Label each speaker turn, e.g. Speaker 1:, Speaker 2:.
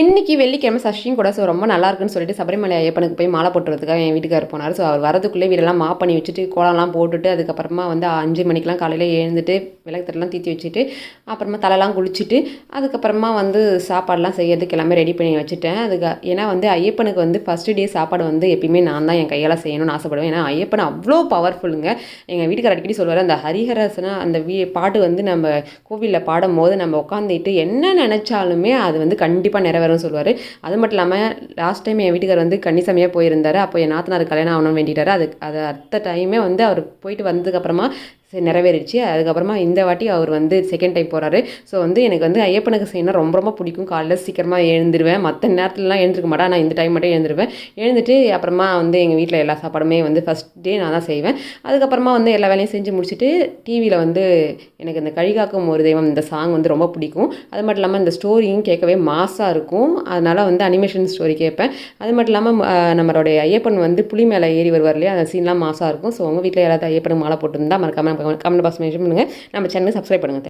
Speaker 1: இன்னைக்கு வெள்ளிக்கிழமை சஷ்டியும் கூட ஸோ ரொம்ப நல்லா இருக்குன்னு சொல்லிட்டு சபரிமலை ஐயப்பனுக்கு போய் மாலை போட்டுறதுக்காக என் வீட்டுக்கார் போனார். ஸோ அவர் வரதுக்குள்ளே வீடெல்லாம் மா பண்ணி வச்சுட்டு கோலம்லாம் போட்டுட்டு அதுக்கப்புறமா வந்து அஞ்சு மணிக்கெலாம் காலையில் எழுந்துட்டு விளக்கு தட்டெல்லாம் தீத்தி வச்சுட்டு அப்புறமா தலைலாம் குளிச்சுட்டு அதுக்கப்புறமா வந்து சாப்பாடெலாம் செய்யறதுக்கு எல்லாமே ரெடி பண்ணி வச்சுட்டேன். அதுக்கு ஏன்னா வந்து ஐயப்பனுக்கு வந்து ஃபஸ்ட்டு டே சாப்பாடு வந்து எப்பயுமே நான் தான் என் கையால் செய்யணும்னு ஆசைப்படுவேன். ஏன்னா ஐயப்பன் அவ்வளோ பவர்ஃபுல்லுங்க எங்கள் வீட்டுக்கார் அடிக்கடி சொல்லுவார் அந்த ஹரிஹரசனா அந்த வீ பாட்டு வந்து நம்ம கோவிலில் பாடும் போது நம்ம உட்காந்துட்டு என்ன நினச்சாலுமே அது வந்து கண்டிப்பாக நிறைவேறும்னு சொல்லுவார். அது மட்டும் இல்லாமல் லாஸ்ட் டைம் என் வீட்டுக்கார் வந்து கன்னிசாமியாக போயிருந்தார். அப்போ என் நாத்தனார் கல்யாணம் ஆகணும்னு வேண்டிட்டார். அது அது அடுத்த டைமே வந்து அவர் போயிட்டு வந்ததுக்கப்புறமா சரி நிறைவேறிடுச்சு. அதுக்கப்புறமா இந்த வாட்டி அவர் வந்து செகண்ட் டைம் போகிறாரு ஸோ வந்து எனக்கு வந்து ஐயப்பனுக்கு செய்யணும் ரொம்ப ரொம்ப பிடிக்கும். காலைல சீக்கிரமாக எழுந்துருவேன். மற்ற நேரத்துலலாம் எழுந்திருக்க மாட்டேன். ஆனால் இந்த டைம் மட்டும் எழுந்துருவேன் எழுந்துட்டு அப்புறமா வந்து எங்கள் வீட்டில் எல்லா சாப்பாடுமே வந்து ஃபஸ்ட் டே நான் தான் செய்வேன். அதுக்கப்புறமா வந்து எல்லா வேலையும் செஞ்சு முடிச்சுட்டு டிவியில் வந்து எனக்கு இந்த கழிகாக்கும் ஒரு தெய்வம் இந்த சாங் வந்து ரொம்ப பிடிக்கும். அது மட்டும் இல்லாமல் இந்த ஸ்டோரியும் கேட்கவே மாசாக இருக்கும். அதனால் வந்து அனிமேஷன் ஸ்டோரி கேட்பேன். அது மட்டும் இல்லாமல் நம்மளுடைய ஐயப்பன் வந்து புலி மேலே ஏறி வருவார் இல்லையா? அந்த சீன்லாம் மாசாக இருக்கும். ஸோ உங்கள் வீட்டில் யாராவது ஐயப்பன் மாலை போட்டுருந்தா மறக்காமல் மறக்காம கமெண்ட் பாக்ஸ் மென்ஷன் பண்ணுங்கள் நம்ம சேனலை சப்ஸ்கிரைப் பண்ணுங்கள்